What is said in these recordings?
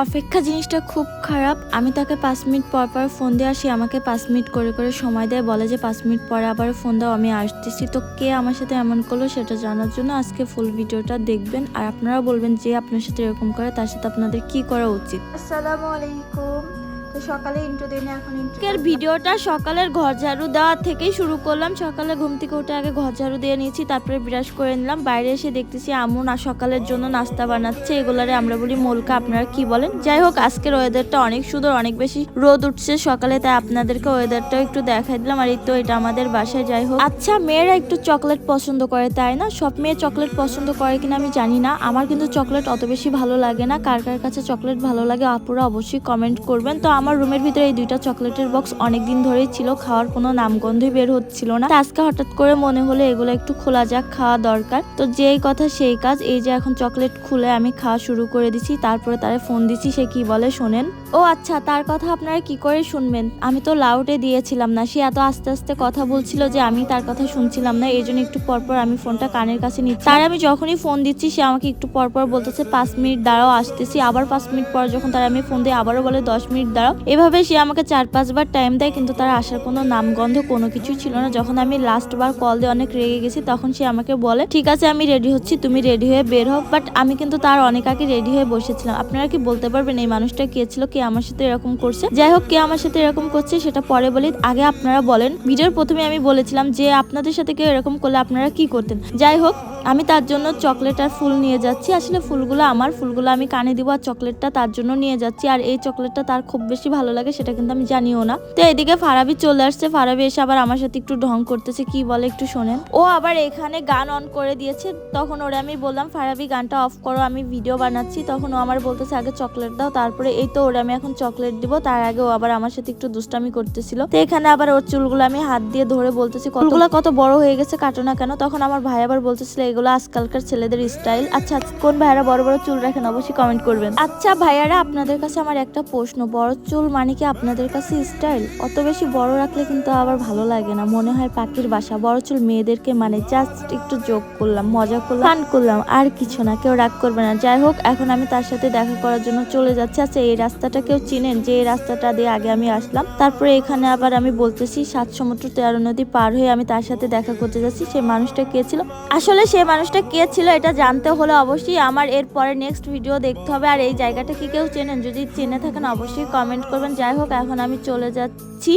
অপেক্ষা জিনিসটা খুব খারাপ। আমি তাকে পাঁচ মিনিট পর পর ফোন দিয়ে আসি, আমাকে পাঁচ মিনিট করে করে সময় দেয়, বলে যে পাঁচ মিনিট পরে আবার ফোন দাও, আমি আসতেছি। তো কে আমার সাথে এমন করল সেটা জানার জন্য আজকে ফুল ভিডিওটা দেখবেন। আর আপনারা বলবেন যে আপনার সাথে এরকম করে, তার সাথে আপনাদের কি করা উচিত? আসসালামু আলাইকুম। তো সকালে ইন্ট্রো দিই না এখন করলাম। ভিডিওটা সকালের ঘর ঝাড়ু দেওয়া থেকেই শুরু করলাম। সকালে ঘুম থেকে উঠে আগে ঘর ঝাড়ু দিয়ে নিয়েছি তারপরে ব্রাশ করে নিলাম। বাইরে এসে দেখতেছি আমু না সকালের জন্য নাস্তা বানাচ্ছে এগুলারে আমরা বলি মোলকা। আপনারা কি বলেন? যাই হোক আজকের ওয়েদারটা অনেক সুন্দর অনেক বেশি রোদ উঠছে সকালে তাই আপনাদেরকে ওয়েদারটাও একটু দেখাই দিলাম। আর এই তো এটা আমাদের বাসায় যাই হোক। আচ্ছা মেয়েরা একটু চকলেট পছন্দ করে তাই না? সব মেয়ে চকলেট পছন্দ করে কিনা আমি জানি না। আমার কিন্তু চকলেট অত বেশি ভালো লাগে না। কার কার কাছে চকলেট ভালো লাগে আপুরা অবশ্যই কমেন্ট করবেন। তো আমার রুমের ভিতরে এই দুইটা চকলেটের বক্স অনেক দিন ধরেই ছিল, খাওয়ার কোনো নামগন্ধই বের হচ্ছিল না। আজকে হঠাৎ করে মনে হলো এগুলো একটু খোলা যাক, খাওয়া দরকার। তো যেই কথা সেই কাজ, এই যে এখন চকলেট খুলে আমি খাওয়া শুরু করে দিছি, তারপরে তারে ফোন দিছি, সে কি বলে শোনেন। ও আচ্ছা তার কথা আপনারা কি করে শুনবেন? আমি তো লাউডে দিয়েছিলাম না, সে এত আস্তে আস্তে কথা বলছিল যে আমি তার কথা শুনছিলাম না এই জন্য একটু পরপর আমি ফোনটা কানের কাছে নিচ্ছি। তার আমি যখনই ফোন দিচ্ছি, সে আমাকে একটু পরপর বলতেছে, পাঁচ মিনিট দাঁড়াও, আসতেছি। আবার পাঁচ মিনিট পর যখন তার আমি ফোন দিই, আবারও বলে, দশ মিনিট দাঁড়াও। এভাবে সে আমাকে চার পাঁচবার টাইম দেয়, কিন্তু তার আসার কোনো নামগন্ধ কোনো কিছুই ছিল না। যখন আমি লাস্ট বার কল দিয়ে অনেক রেগে গেছি, তখন সে আমাকে বলে, ঠিক আছে, আমি রেডি হচ্ছি, তুমি রেডি হয়ে বের হও। বাট আমি কিন্তু তার অনেক আগে রেডি হয়ে বসেছিলাম। আপনারা কি বলতে পারবেন, এই মানুষটা কে ছিল, কে আমার সাথে এরকম করছে? যাই হোক, কে আমার সাথে এরকম করছে, সেটা পরে বলি। আগে আপনারা বলেন। ভিডিওর প্রথমে আমি বলেছিলাম যে, আপনাদের সাথে কেউ এরকম করলে আপনারা কি করতেন? যাই হোক আমি তার জন্য চকলেট আর ফুল নিয়ে যাচ্ছি। আসলে ফুলগুলো আমার, ফুলগুলো আমি কানে দিব আর চকলেটটা তার জন্য নিয়ে যাচ্ছি। আর এই চকলেটটা তার খুব বেশি ভালো লাগে, সেটা কিন্তু আমি জানিও না। তো এদিকে ফারাবি চলে আসছে। ফারাবি এসে আবার আমার সাথে একটু ঢং করতেছে, কি বলে একটু শোনেন। ও আবার এখানে গান অন করে দিয়েছে। তখন ওরে আমি বললাম, ফারাবি, গানটা অফ করো, আমি ভিডিও বানাচ্ছি। তখন ও আমার বলতেছে, আগে চকলেট দাও। তারপরে এই তো ওরে আমি এখন চকলেট দিব। তার আগে ও আবার আমার সাথে একটু দুষ্টামি করতেছিল। তো এখানে আবার ওর চুলগুলো আমি হাত দিয়ে ধরে বলতেছি চুলগুলো কত বড় হয়ে গেছে, কাটো না কেন? তখন আমার ভাই আবার বলতেছিল এগুলো আজকালকার ছেলেদের স্টাইল আচ্ছা কোন ভাইয়ারা বড় বড় চুল রাখেন অবশ্যই কমেন্ট করবেন। আচ্ছা ভাইয়ারা, আপনাদের কাছে আমার একটা প্রশ্ন। বড় চুল মানে কি আপনাদের কাছে স্টাইল অত বেশি বড় রাখলে কিন্তু আবার ভালো লাগে না। মনে হয় পাখির বাসা। বড় চুল মেয়েদেরকে মানে জাস্ট একটু যোগ করলাম, মজা করলাম ফান করলাম, আর কিছু না, কেউ রাগ করবে না। যাই হোক, এখন আমি তার সাথে দেখা করার জন্য চলে যাচ্ছি। আচ্ছা এই রাস্তাটা কেউ চিনেন? যে এই রাস্তাটা দিয়ে আগে আমি আসলাম। তারপরে এখানে আবার আমি বলতেছি, সাত সমুদ্র তেরো নদী পার হয়ে আমি তার সাথে দেখা করতে যাচ্ছি। সে মানুষটা কে ছিল? আসলে সে মানুষটা কে ছিল এটা জানতে হলে অবশ্যই আমার এর পরে নেক্সট ভিডিও দেখতে হবে। আর এই জায়গাটা কি কেউ চেনেন? যদি চেনে থাকেন অবশ্যই কমেন্ট করবেন। যাই হোক, এখন আমি চলে যাচ্ছি।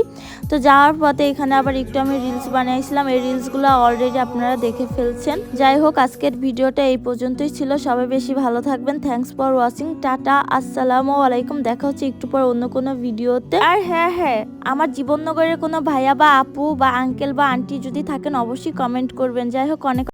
তো যাওয়ার পথে এখানে আবার একটু আমি রিলস বানিয়েছিলাম। এই রিলসগুলো অলরেডি আপনারা দেখে ফেলছেন। যাই হোক, আজকের ভিডিওটা এই পর্যন্তই ছিল। সবাই বেশি ভালো থাকবেন। থ্যাঙ্কস ফর ওয়াচিং টাটা, আসসালামু আলাইকুম। দেখা হচ্ছে একটু পর অন্য কোনো ভিডিওতে। আর হ্যাঁ হ্যাঁ আমার জীবননগরের কোনো ভাইয়া বা আপু বা আঙ্কেল বা আন্টি যদি থাকেন, অবশ্যই কমেন্ট করবেন। যাই হোক, অনেক